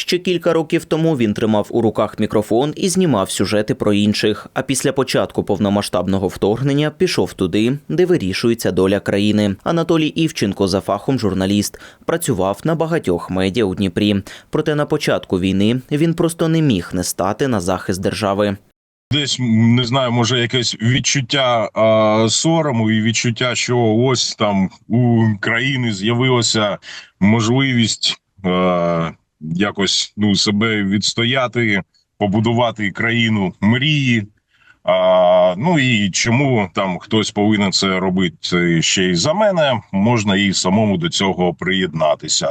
Ще кілька років тому він тримав у руках мікрофон і знімав сюжети про інших. А після початку повномасштабного вторгнення пішов туди, де вирішується доля країни. Анатолій Івченко за фахом журналіст працював на багатьох медіа у Дніпрі. Проте на початку війни він просто не міг не стати на захист держави. Десь не знаю, може якесь відчуття а, сорому і відчуття, що ось там у країни з'явилася можливість а, якось ну себе відстояти, побудувати країну мрії. А, ну і чому там хтось повинен це робити ще й за мене, можна і самому до цього приєднатися.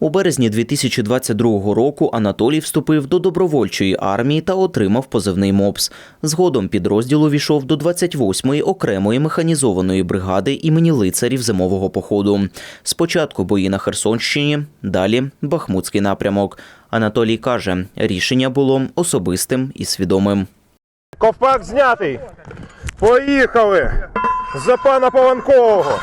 У березні 2022 року Анатолій вступив до добровольчої армії та отримав позивний МОПС. Згодом підрозділ увійшов до 28-ї окремої механізованої бригади імені лицарів зимового походу. Спочатку бої на Херсонщині, далі Бахмутський напрямок. Анатолій каже, рішення було особистим і свідомим. Ковпак знятий. Поїхали! За пана Пованкового!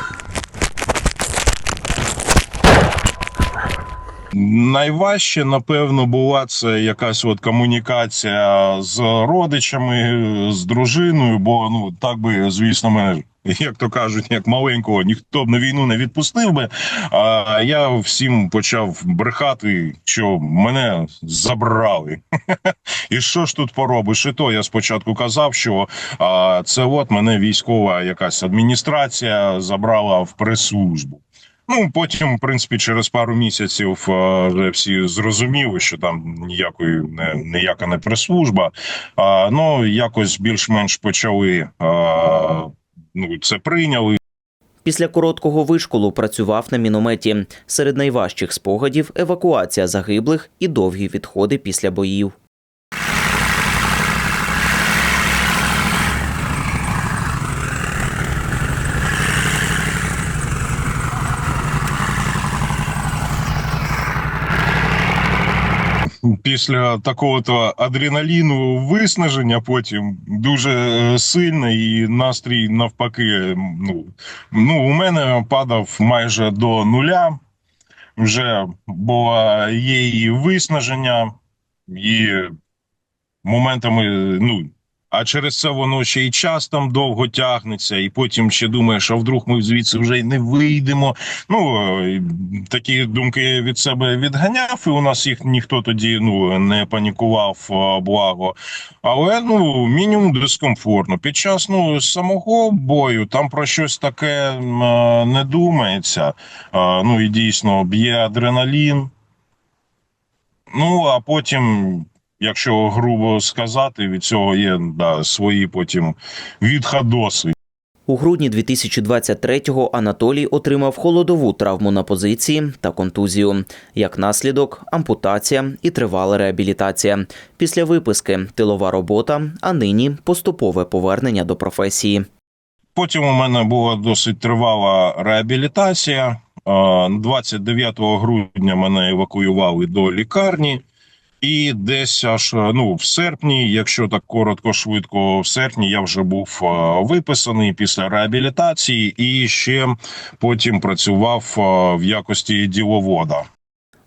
Найважче, напевно, була це якась от комунікація з родичами, з дружиною, бо ну так би, звісно, мене. Як то кажуть, як маленького ніхто б на війну не відпустив би. А я всім почав брехати, що мене забрали. І що ж тут поробиш? І то я спочатку казав, що а, це от мене військова якась адміністрація забрала в прес-службу. Ну потім, в принципі, через пару місяців е, вже всі зрозуміли, що там ніякої не ніяка не прес-служба. А, ну якось більш-менш почали а, ну це прийняли. Після короткого вишколу працював на мінометі. Серед найважчих спогадів евакуація загиблих і довгі відходи після боїв. Після такого адреналіну виснаження потім дуже сильно, і настрій навпаки. Ну, ну у мене падав майже до нуля. Вже бо є і виснаження, і моментами, ну. А через це воно ще й час там довго тягнеться, і потім ще думаєш, а вдруг ми звідси вже й не вийдемо. Ну е, такі думки від себе відганяв, і у нас їх ніхто тоді ну не панікував, благо. Але ну мінімум дискомфортно. Під час ну самого бою там про щось таке е, не думається. Ну і дійсно б'є адреналін. Ну а потім. Якщо грубо сказати, від цього є да, свої потім відходоси. У грудні 2023-го Анатолій отримав холодову травму на позиції та контузію. Як наслідок, ампутація і тривала реабілітація. Після виписки тилова робота, а нині поступове повернення до професії. Потім у мене була досить тривала реабілітація. Е, 29 грудня мене евакуювали до лікарні. І десь аж е, ну в серпні, якщо так коротко, швидко, в серпні я вже був е, виписаний після реабілітації і ще потім працював е, в якості діловода.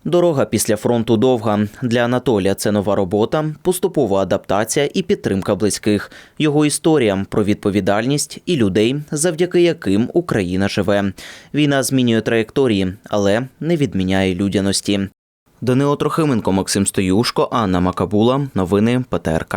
Дорога після фронту довга. Для Анатолія це нова робота, поступова адаптація і підтримка близьких. Його історія про відповідальність і людей, завдяки яким Україна живе. Війна змінює траєкторії, але не відміняє людяності. Данило Трохименко, Максим Стоюшко, Анна Макабула. Новини ПТРК.